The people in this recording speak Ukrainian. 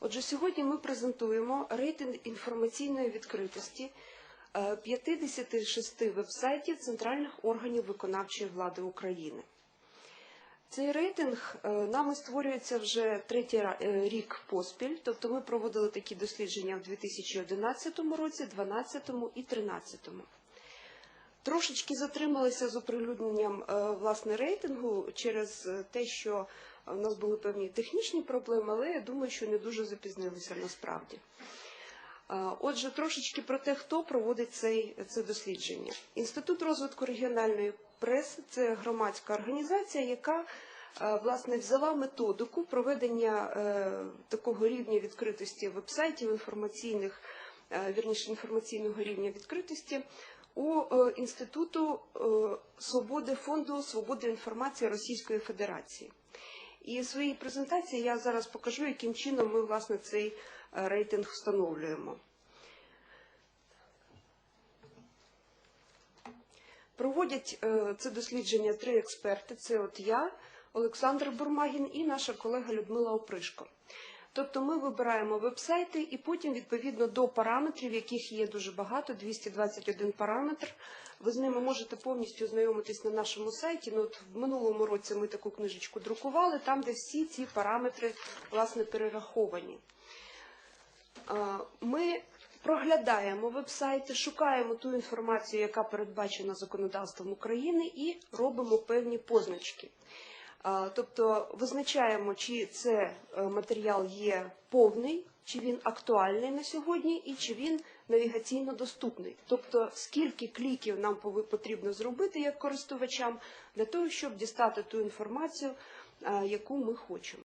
Отже, сьогодні ми презентуємо рейтинг інформаційної відкритості е, 56 вебсайтів центральних органів виконавчої влади України. Цей рейтинг е, нами створюється вже третій е, рік поспіль, тобто ми проводили такі дослідження в 2011 році, 2012 і 2013. Трошечки затрималися з оприлюдненням е, власне рейтингу через е, те, що у нас були певні технічні проблеми, але я думаю, що не дуже запізнилися насправді. Е, Отже, трошечки про те, хто проводить цей, це дослідження. Інститут розвитку регіональної преси це громадська організація, яка власне взяла методику проведення такого рівня відкритості вебсайтів інформаційних, вірніше інформаційного рівня відкритості у е, інституту е, свободи фонду свободи інформації Російської Федерації. І в своїй презентації я зараз покажу, яким чином ми власне цей е, рейтинг встановлюємо. Проводять це дослідження три експерти: це от я, Олександр Бурмагін і наша колега Людмила Опришко. Тобто ми вибираємо вебсайти і потім, відповідно до параметрів, яких є дуже багато, 221 параметр. Ви з ними можете повністю знайомитись на нашому сайті. Ну, от в минулому році ми таку книжечку друкували, там, де всі ці параметри власне перераховані. Ми проглядаємо вебсайти, шукаємо ту інформацію, яка передбачена законодавством України, і робимо певні позначки. Тобто визначаємо, чи це е, матеріал є повний, чи він актуальний на сьогодні, і чи він навігаційно доступний. Тобто, скільки кліків нам потрібно зробити як користувачам для того, щоб дістати ту інформацію, яку ми хочемо.